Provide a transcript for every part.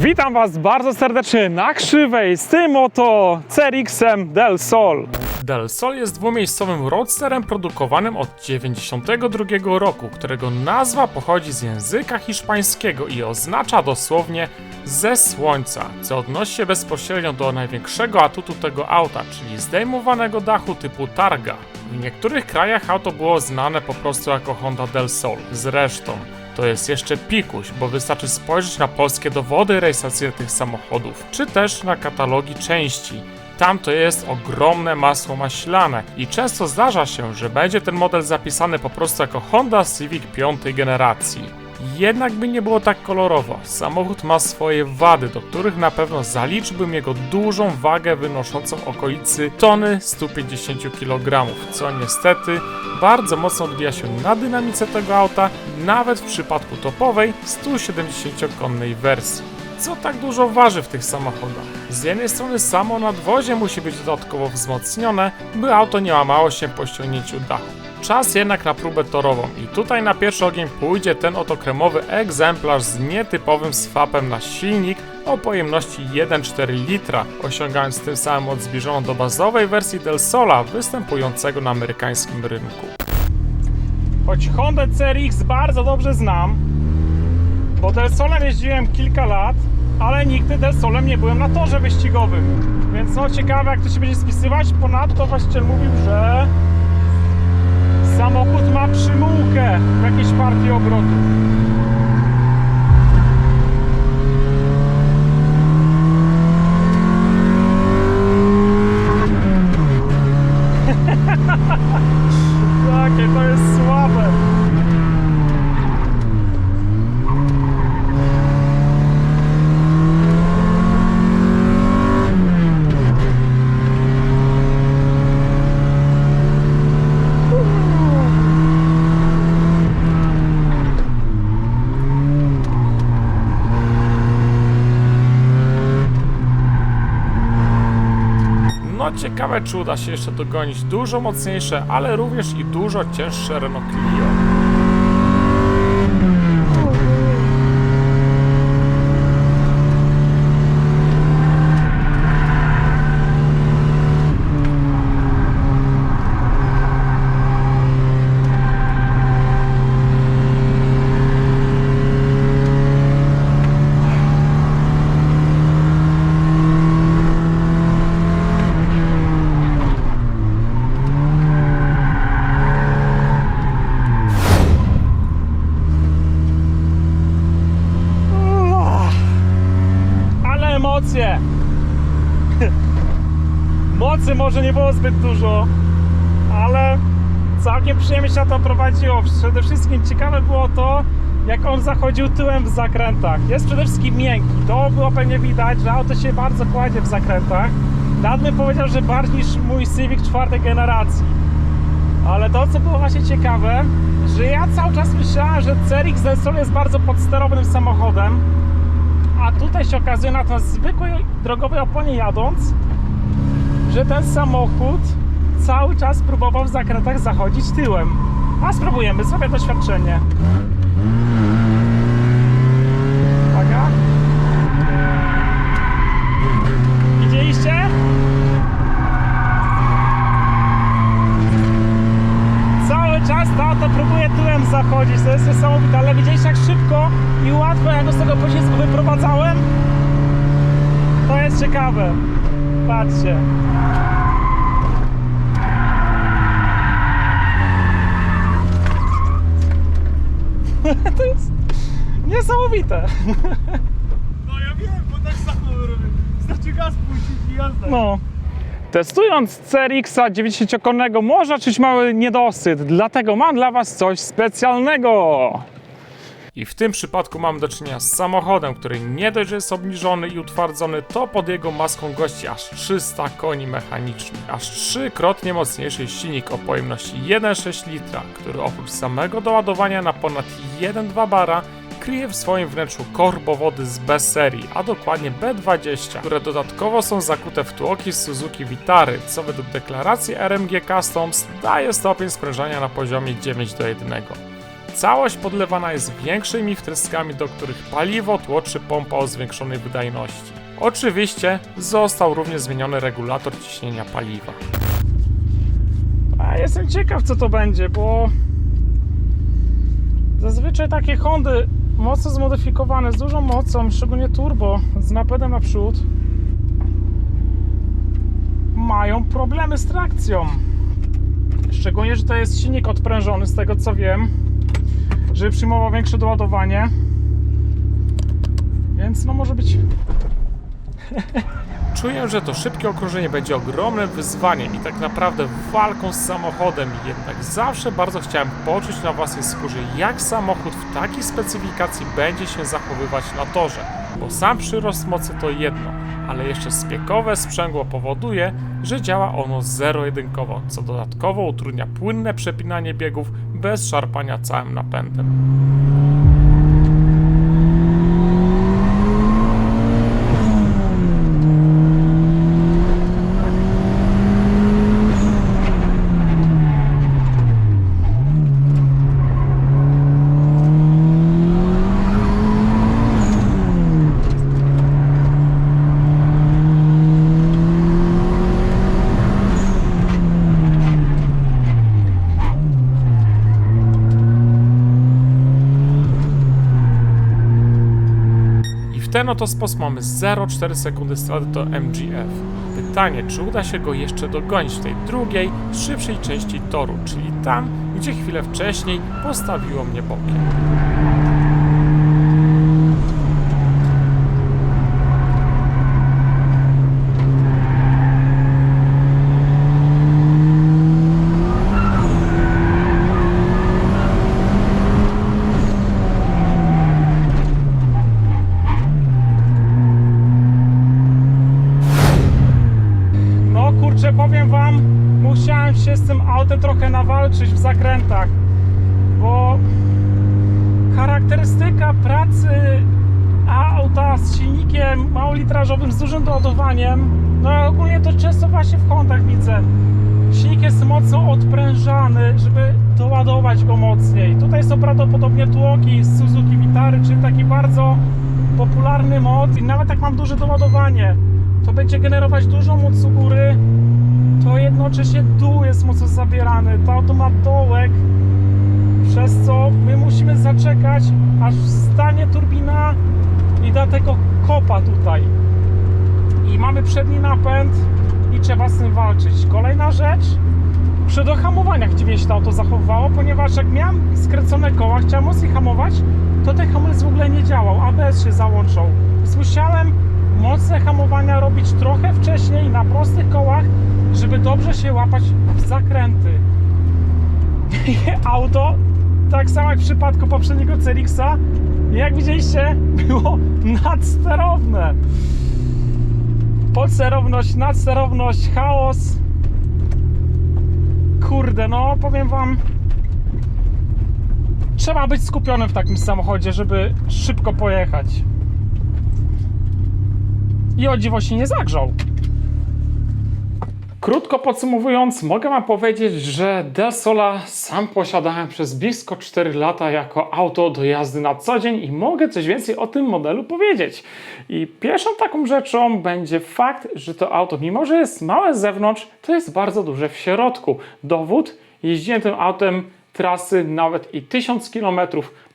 Witam Was bardzo serdecznie na krzywej z tym oto CRX-em Del Sol. Del Sol jest dwumiejscowym roadsterem produkowanym od 92 roku, którego nazwa pochodzi z języka hiszpańskiego i oznacza dosłownie ze słońca, co odnosi się bezpośrednio do największego atutu tego auta, czyli zdejmowanego dachu typu Targa. W niektórych krajach auto było znane po prostu jako Honda Del Sol. Zresztą, to jest jeszcze pikuś, bo wystarczy spojrzeć na polskie dowody rejestracyjne tych samochodów, czy też na katalogi części. Tam to jest ogromne masło maślane i często zdarza się, że będzie ten model zapisany po prostu jako Honda Civic piątej generacji. Jednak by nie było tak kolorowo. Samochód ma swoje wady, do których na pewno zaliczyłbym jego dużą wagę wynoszącą okolicy tony 150 kg, co niestety bardzo mocno odbija się na dynamice tego auta, nawet w przypadku topowej 170-konnej wersji. Co tak dużo waży w tych samochodach? Z jednej strony samo nadwozie musi być dodatkowo wzmocnione, by auto nie łamało się po ściągnięciu dachu. Czas jednak na próbę torową i tutaj na pierwszy ogień pójdzie ten oto kremowy egzemplarz z nietypowym swapem na silnik o pojemności 1,4 litra, osiągając tym samym moc zbliżoną do bazowej wersji Del Sola występującego na amerykańskim rynku. Choć Honda CRX bardzo dobrze znam, bo Del Solem jeździłem kilka lat, ale nigdy Del Solem nie byłem na torze wyścigowym. Więc no ciekawe jak to się będzie spisywać. Ponadto właściciel mówił, że samochód ma przymułkę w jakiejś partii obrotów. Takie to jest słabe. No ciekawe czy uda się jeszcze dogonić dużo mocniejsze, ale również i dużo cięższe Renault Clio. Ale emocje! Mocy może nie było zbyt dużo, ale całkiem przyjemnie się na to prowadziło. Przede wszystkim ciekawe było to, jak on zachodził tyłem w zakrętach. Jest przede wszystkim miękki. To było pewnie widać, że auto się bardzo kładzie w zakrętach. Nawet bym powiedział, że bardziej niż mój Civic czwartej generacji. Ale to, co było właśnie ciekawe, że ja cały czas myślałem, że CRX Del Sol jest bardzo podsterownym samochodem, a tutaj się okazuje na tej zwykłej drogowej oponie jadąc, że ten samochód cały czas próbował w zakrętach zachodzić tyłem. A spróbujemy, zrobię doświadczenie. Uwaga. Widzieliście? Cały czas to auto próbuje tyłem zachodzić, to jest niesamowite, ale widzieliście jak szybko i łatwo ja go z tego pocisku wyprowadzałem? To jest ciekawe. Patrzcie. to jest niesamowite. No ja wiem, bo tak samo robię. Znaczy gaz puścić i jazda. No. Testując CRX-a 90-konnego można czuć mały niedosyt, dlatego mam dla Was coś specjalnego. I w tym przypadku mam do czynienia z samochodem, który nie dość, że jest obniżony i utwardzony, to pod jego maską gości aż 300 koni mechanicznych, aż trzykrotnie mocniejszy silnik o pojemności 1,6 litra, który oprócz samego doładowania na ponad 1,2 bara kryje w swoim wnętrzu korbowody z B serii, a dokładnie B20, które dodatkowo są zakute w tłoki z Suzuki Vitary, co według deklaracji RMG Customs daje stopień sprężania na poziomie 9 do 1. Całość podlewana jest większymi wtryskami, do których paliwo tłoczy pompa o zwiększonej wydajności. Oczywiście został również zmieniony regulator ciśnienia paliwa. A jestem ciekaw, co to będzie, bo zazwyczaj takie Hondy mocno zmodyfikowane, z dużą mocą, szczególnie turbo, z napędem naprzód, mają problemy z trakcją. Szczególnie, że to jest silnik odprężony, z tego co wiem, żeby przyjmował większe doładowanie. Więc no może być Czuję, że to szybkie okrążenie będzie ogromnym wyzwaniem i tak naprawdę walką z samochodem, jednak zawsze bardzo chciałem poczuć na własnej skórze, jak samochód w takiej specyfikacji będzie się zachowywać na torze. Bo sam przyrost mocy to jedno, ale jeszcze spiekowe sprzęgło powoduje, że działa ono zero-jedynkowo, co dodatkowo utrudnia płynne przepinanie biegów bez szarpania całym napędem. Ten oto sposób mamy 0,4 sekundy straty do MGF. Pytanie, czy uda się go jeszcze dogonić w tej drugiej, szybszej części toru, czyli tam, gdzie chwilę wcześniej postawiło mnie bokiem. No kurczę, powiem wam, musiałem się z tym autem w zakrętach, bo charakterystyka pracy auta z silnikiem małolitrażowym z dużym doładowaniem, no ogólnie to często właśnie w Hondach widzę. Silnik jest mocno odprężany, żeby doładować go mocniej. Tutaj są prawdopodobnie tłoki z Suzuki Vitary, czyli taki bardzo popularny mod i nawet jak mam duże doładowanie, to będzie generować dużą moc u góry, to jednocześnie dół jest mocno zabierany. To auto ma dołek, przez co my musimy zaczekać, aż wstanie turbina i da tego kopa tutaj. I mamy przedni napęd i trzeba z tym walczyć. Kolejna rzecz, przy dohamowaniach dziwnie się to auto zachowało, ponieważ jak miałem skręcone koła, chciałem mocniej hamować, to ten hamulec w ogóle nie działał, ABS się załączał. Musiałem mocne hamowania robić trochę wcześniej na prostych kołach, żeby dobrze się łapać w zakręty. Auto, tak samo jak w przypadku poprzedniego Cerixa, jak widzieliście, było nadsterowne. Podsterowność, nadsterowność, chaos. Kurde, no powiem wam, trzeba być skupionym w takim samochodzie, żeby szybko pojechać. I o dziwo się nie zagrzał. Krótko podsumowując, mogę Wam powiedzieć, że Del Sola sam posiadałem przez blisko 4 lata jako auto do jazdy na co dzień i mogę coś więcej o tym modelu powiedzieć. I pierwszą taką rzeczą będzie fakt, że to auto, mimo że jest małe z zewnątrz, to jest bardzo duże w środku. Dowód, jeździłem tym autem trasy nawet i 1000 km.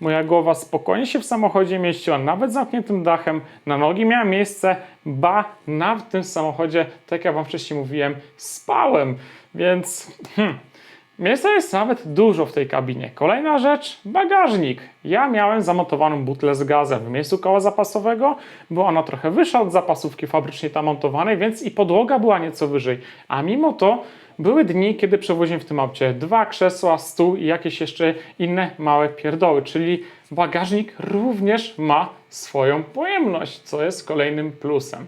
Moja głowa spokojnie się w samochodzie mieściła, nawet z zamkniętym dachem. Na nogi miałem miejsce, ba, na tym samochodzie, tak jak Wam wcześniej mówiłem, spałem. Więc hmm, miejsca jest nawet dużo w tej kabinie. Kolejna rzecz, bagażnik. Ja miałem zamontowaną butlę z gazem w miejscu koła zapasowego. Była ona trochę wyższa od zapasówki fabrycznie tam montowanej, więc i podłoga była nieco wyżej. A mimo to były dni, kiedy przewoziłem w tym aucie dwa krzesła, stół i jakieś jeszcze inne małe pierdoły, czyli bagażnik również ma swoją pojemność, co jest kolejnym plusem.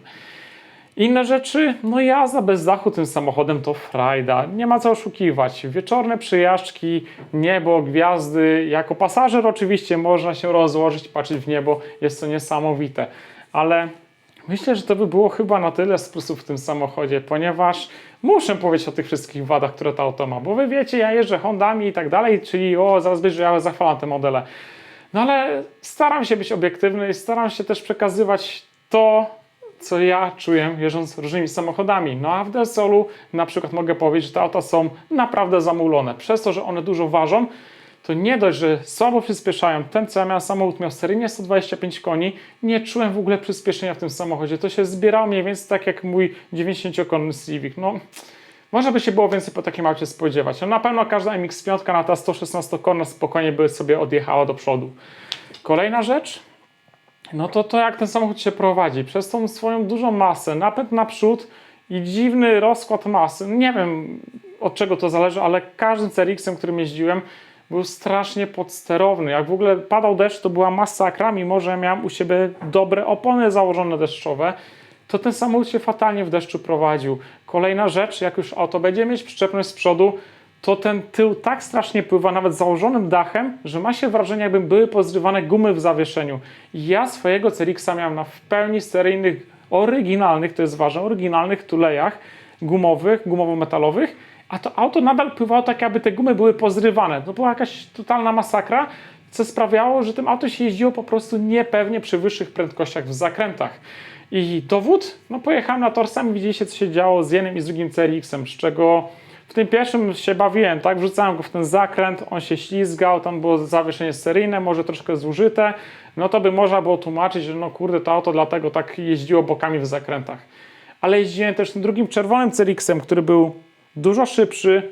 Inne rzeczy, no jazda bez dachu tym samochodem to frajda, nie ma co oszukiwać. Wieczorne przyjażdżki, niebo, gwiazdy, jako pasażer oczywiście można się rozłożyć, patrzeć w niebo, jest to niesamowite, ale Myślę, że to by było chyba na tyle z plusów w tym samochodzie, ponieważ muszę powiedzieć o tych wszystkich wadach, które to auto ma, bo wy wiecie, ja jeżdżę Hondami i tak dalej, czyli o, zaraz będzie, ja zachwalam te modele. No ale staram się być obiektywny i staram się też przekazywać to, co ja czuję jeżdżąc różnymi samochodami. No a w Del Solu na przykład mogę powiedzieć, że te auta są naprawdę zamulone. Przez to, że one dużo ważą, to nie dość, że słabo przyspieszają. Ten, co ja miałem samochód, miał seryjnie 125 koni. Nie czułem w ogóle przyspieszenia w tym samochodzie. To się zbierało mniej więcej tak jak mój 90-konny Civic. No, można by się było więcej po takim aucie spodziewać. No, na pewno każda MX-5 na ta 116 konna spokojnie by sobie odjechała do przodu. Kolejna rzecz, no to to jak ten samochód się prowadzi. Przez tą swoją dużą masę, napęd naprzód i dziwny rozkład masy. Nie wiem od czego to zależy, ale każdym CRX-em, którym jeździłem, był strasznie podsterowny. Jak w ogóle padał deszcz, to była masakra, mimo że miałem u siebie dobre opony założone deszczowe, to ten samochód się fatalnie w deszczu prowadził. Kolejna rzecz, jak już auto będzie mieć przyczepność z przodu, to ten tył tak strasznie pływa, nawet założonym dachem, że ma się wrażenie, jakby były pozrywane gumy w zawieszeniu. Ja swojego CRX-a miałem na w pełni seryjnych, oryginalnych, to jest ważne, oryginalnych tulejach gumowych, gumowo-metalowych, a to auto nadal pływało tak, jakby te gumy były pozrywane. To była jakaś totalna masakra, co sprawiało, że tym auto się jeździło po prostu niepewnie przy wyższych prędkościach w zakrętach. I dowód? No pojechałem na tor, sami widzieliście, co się działo z jednym i z drugim CRX-em, z czego w tym pierwszym się bawiłem, tak? Wrzucałem go w ten zakręt, on się ślizgał, tam było zawieszenie seryjne, może troszkę zużyte, no to by można było tłumaczyć, że no kurde, to auto dlatego tak jeździło bokami w zakrętach. Ale jeździłem też tym drugim czerwonym CRX-em, który był dużo szybszy,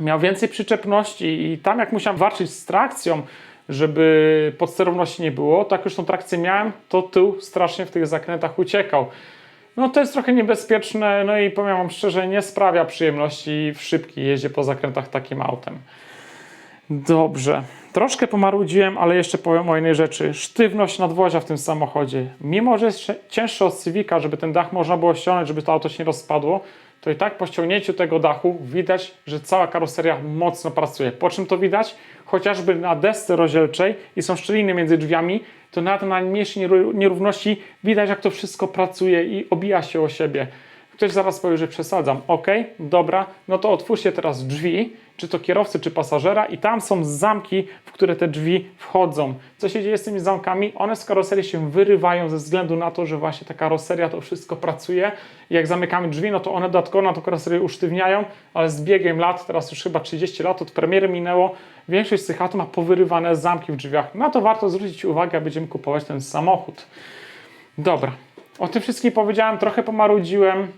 miał więcej przyczepności i tam jak musiałem walczyć z trakcją, żeby podsterowności nie było, tak już tą trakcję miałem, to tył strasznie w tych zakrętach uciekał. No to jest trochę niebezpieczne, no i powiem wam szczerze, nie sprawia przyjemności w szybkiej jeździe po zakrętach takim autem. Dobrze. Troszkę pomarudziłem, ale jeszcze powiem o jednej rzeczy. Sztywność nadwozia w tym samochodzie. Mimo, że jest cięższe od Civica, żeby ten dach można było ściągnąć, żeby to auto się nie rozpadło, to i tak po ściągnięciu tego dachu widać, że cała karoseria mocno pracuje. Po czym to widać? Chociażby na desce rozdzielczej i są szczeliny między drzwiami, to na najmniejszej nieró- nierówności widać, jak to wszystko pracuje i obija się o siebie. Ktoś zaraz powie, że przesadzam. Ok, dobra, no to otwórzcie teraz drzwi, czy to kierowcy, czy pasażera, i tam są zamki, w które te drzwi wchodzą. Co się dzieje z tymi zamkami? One z karoserii się wyrywają ze względu na to, że właśnie ta karoseria to wszystko pracuje. Jak zamykamy drzwi, no to one dodatkowo na tą karoserię usztywniają, ale z biegiem lat, teraz już chyba 30 lat od premiery minęło, większość z tych aut ma powyrywane zamki w drzwiach. Na to warto zwrócić uwagę, jak będziemy kupować ten samochód. Dobra, o tym wszystkim powiedziałem, trochę pomarudziłem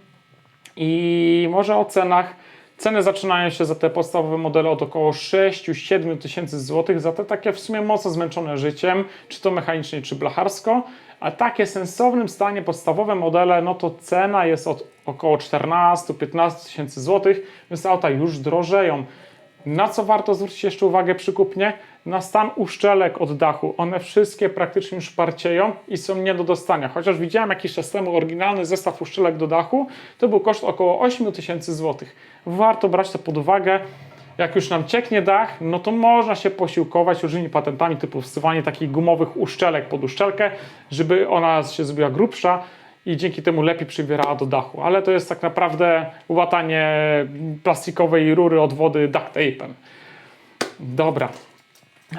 i może o cenach. Ceny zaczynają się za te podstawowe modele od około 6-7 tysięcy złotych, za te takie w sumie mocno zmęczone życiem, czy to mechanicznie, czy blacharsko, a takie w sensownym stanie podstawowe modele, no to cena jest od około 14-15 tysięcy złotych, więc auta już drożeją. Na co warto zwrócić jeszcze uwagę przy kupnie? Na stan uszczelek od dachu. One wszystkie praktycznie już parcieją i są nie do dostania. Chociaż widziałem jakiś czas temu oryginalny zestaw uszczelek do dachu, to był koszt około 8 tysięcy złotych. Warto brać to pod uwagę. Jak już nam cieknie dach, no to można się posiłkować różnymi patentami typu wsywanie takich gumowych uszczelek pod uszczelkę, żeby ona się zrobiła grubsza i dzięki temu lepiej przybierała do dachu. Ale to jest tak naprawdę łatanie plastikowej rury od wody duct tape'em. Dobra.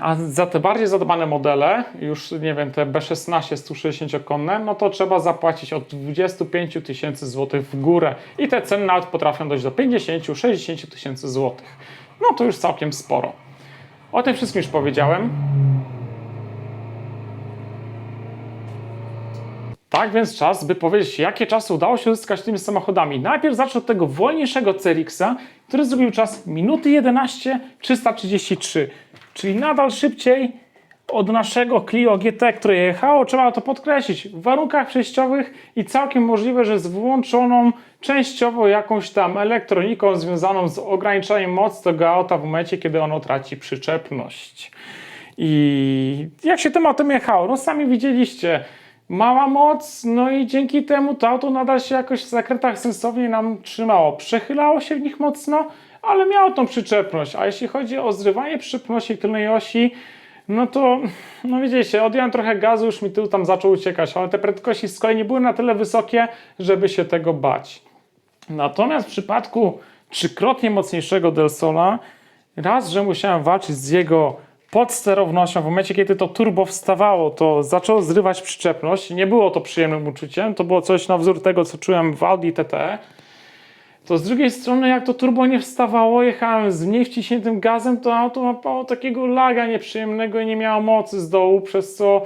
A za te bardziej zadbane modele, już nie wiem, te B16 160-konne, no to trzeba zapłacić od 25 tysięcy złotych w górę. I te ceny nawet potrafią dojść do 50-60 tysięcy złotych. No to już całkiem sporo. O tym wszystkim już powiedziałem. Tak więc czas, by powiedzieć, jakie czasy udało się uzyskać tymi samochodami. Najpierw zacznę od tego wolniejszego CRX-a, który zrobił czas minuty 11 333, czyli nadal szybciej od naszego Clio GT, które jechało, trzeba to podkreślić, w warunkach przejściowych i całkiem możliwe, że z włączoną częściowo jakąś tam elektroniką związaną z ograniczaniem mocy tego auta w momencie, kiedy ono traci przyczepność. I jak się tym autem jechało? No sami widzieliście, mała moc, no i dzięki temu to auto nadal się jakoś w zakrętach sensownie nam trzymało. Przechylało się w nich mocno, ale miało tą przyczepność. A jeśli chodzi o zrywanie przyczepności tylnej osi, no to, no widzicie, odjąłem trochę gazu, już mi tył tam zaczął uciekać, ale te prędkości z kolei nie były na tyle wysokie, żeby się tego bać. Natomiast w przypadku trzykrotnie mocniejszego Delsola, raz, że musiałem walczyć z jego podsterownością, w momencie kiedy to turbo wstawało, to zaczęło zrywać przyczepność. Nie było to przyjemnym uczuciem, to było coś na wzór tego, co czułem w Audi TT. To z drugiej strony, jak to turbo nie wstawało, jechałem z mniej wciśniętym gazem, to auto łapało takiego laga nieprzyjemnego i nie miało mocy z dołu, przez co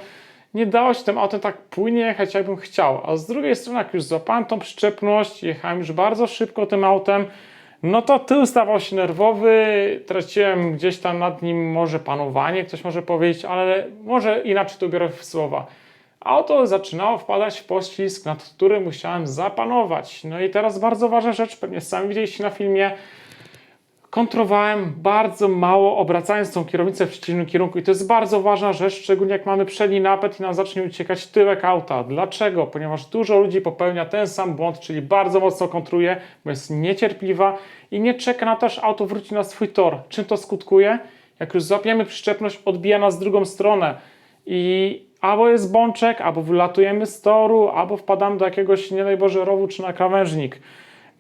nie dało się tym autem tak płynnie jechać, jakbym chciał. A z drugiej strony, jak już złapałem tą przyczepność, jechałem już bardzo szybko tym autem, no to tył stawał się nerwowy, traciłem gdzieś tam nad nim może panowanie, ktoś może powiedzieć, ale może inaczej to ubiorę w słowa. Auto zaczynało wpadać w poślizg, nad którym musiałem zapanować. No i teraz bardzo ważna rzecz, pewnie sami widzieliście na filmie, kontrowałem bardzo mało, obracając tą kierownicę w przeciwnym kierunku. I to jest bardzo ważna rzecz, szczególnie jak mamy przedni napęd i nam zacznie uciekać tyłek auta. Dlaczego? Ponieważ dużo ludzi popełnia ten sam błąd, czyli bardzo mocno kontruje, bo jest niecierpliwa i nie czeka na to, aż auto wróci na swój tor. Czym to skutkuje? Jak już złapiemy przyczepność, odbija nas w drugą stronę. I albo jest bączek, albo wylatujemy z toru, albo wpadamy do jakiegoś, nie daj Boże, rowu czy na krawężnik.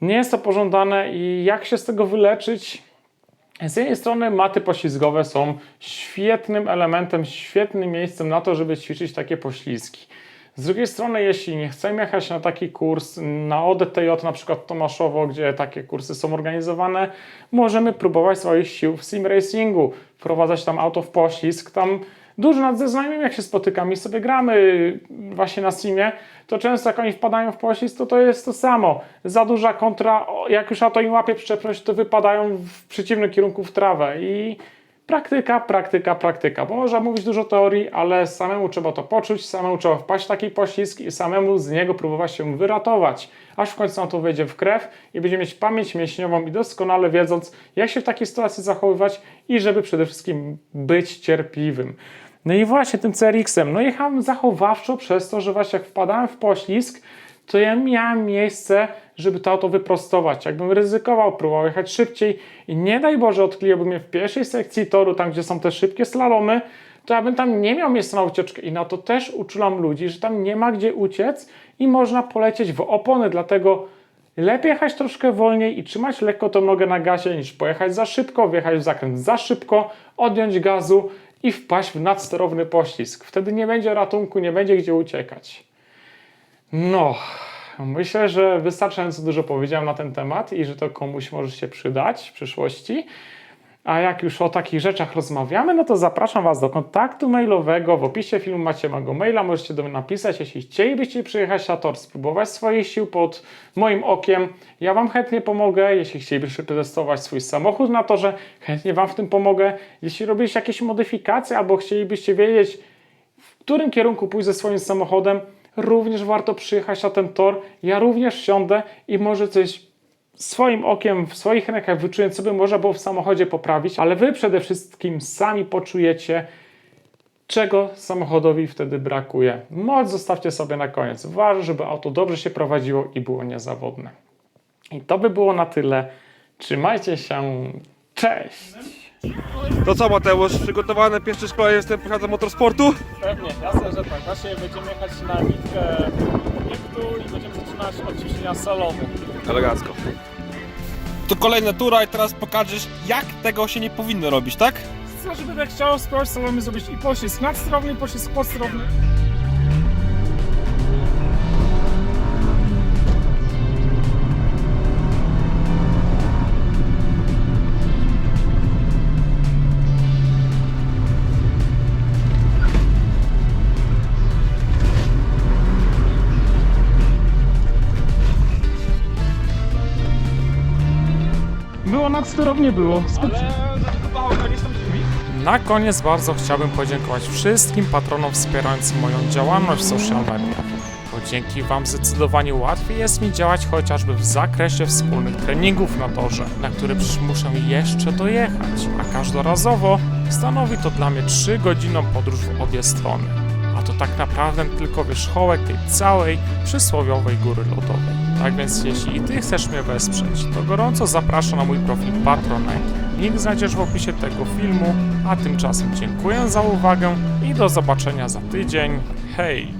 Nie jest to pożądane i jak się z tego wyleczyć? Z jednej strony maty poślizgowe są świetnym elementem, świetnym miejscem na to, żeby ćwiczyć takie poślizgi. Z drugiej strony, jeśli nie chcemy jechać na taki kurs, na ODTJ na przykład Tomaszowo, gdzie takie kursy są organizowane, możemy próbować swoich sił w sim racingu, wprowadzać tam auto w poślizg, tam dużo nad ze znajomymi jak się spotykamy i sobie gramy właśnie na simie, to często jak oni wpadają w poślizg, to to jest to samo. Za duża kontra, jak już auto im łapie przyczepność, to wypadają w przeciwnym kierunku w trawę i praktyka, praktyka, praktyka. Bo można mówić dużo teorii, ale samemu trzeba to poczuć, samemu trzeba wpaść w taki poślizg i samemu z niego próbować się wyratować. Aż w końcu nam to wejdzie w krew i będzie mieć pamięć mięśniową i doskonale wiedząc, jak się w takiej sytuacji zachowywać i żeby przede wszystkim być cierpliwym. No i właśnie tym CRX-em, no jechałem zachowawczo przez to, że właśnie jak wpadałem w poślizg, to ja miałem miejsce, żeby to auto wyprostować. Jakbym ryzykował, próbował jechać szybciej i nie daj Boże odkleiłby mnie w pierwszej sekcji toru, tam gdzie są te szybkie slalomy, to ja bym tam nie miał miejsca na ucieczkę. I na to też uczulam ludzi, że tam nie ma gdzie uciec i można polecieć w opony, dlatego lepiej jechać troszkę wolniej i trzymać lekko tą nogę na gazie niż pojechać za szybko, wjechać w zakręt za szybko, odjąć gazu i wpaść w nadsterowny poślizg. Wtedy nie będzie ratunku, nie będzie gdzie uciekać. No, myślę, że wystarczająco dużo powiedziałem na ten temat i że to komuś może się przydać w przyszłości. A jak już o takich rzeczach rozmawiamy, no to zapraszam Was do kontaktu mailowego. W opisie filmu macie mojego maila, możecie do mnie napisać, jeśli chcielibyście przyjechać na tor, spróbować swoich sił pod moim okiem. Ja Wam chętnie pomogę. Jeśli chcielibyście przetestować swój samochód na torze, chętnie Wam w tym pomogę. Jeśli robiliście jakieś modyfikacje albo chcielibyście wiedzieć, w którym kierunku pójść ze swoim samochodem, również warto przyjechać na ten tor. Ja również siądę i może coś swoim okiem, w swoich rękach wyczuję, co by można było w samochodzie poprawić, ale Wy przede wszystkim sami poczujecie, czego samochodowi wtedy brakuje. Moc zostawcie sobie na koniec. Ważne, żeby auto dobrze się prowadziło i było niezawodne. I to by było na tyle. Trzymajcie się. Cześć! To co Mateusz, przygotowany pierwsze szkolenie wstępu do motorsportu? Pewnie, jasne, że tak. Właśnie będziemy jechać na nitkę liftu i będziemy zaczynać od ciśnienia salonu. Elegancko. To kolejna tura i teraz pokażesz jak tego się nie powinno robić, tak? Co, żeby jak chciał spróbować salonu zrobić i poślizg nadsterowny, i poślizg podsterowny. Było nadsterownie było. Na koniec bardzo chciałbym podziękować wszystkim patronom wspierającym moją działalność w social mediach. Bo dzięki Wam zdecydowanie łatwiej jest mi działać chociażby w zakresie wspólnych treningów na torze, na które przecież muszę jeszcze dojechać, a każdorazowo stanowi to dla mnie 3-godzinną podróż w obie strony. A to tak naprawdę tylko wierzchołek tej całej przysłowiowej góry lodowej. Tak więc jeśli i Ty chcesz mnie wesprzeć, to gorąco zapraszam na mój profil Patronite. Link znajdziesz w opisie tego filmu, a tymczasem dziękuję za uwagę i do zobaczenia za tydzień. Hej!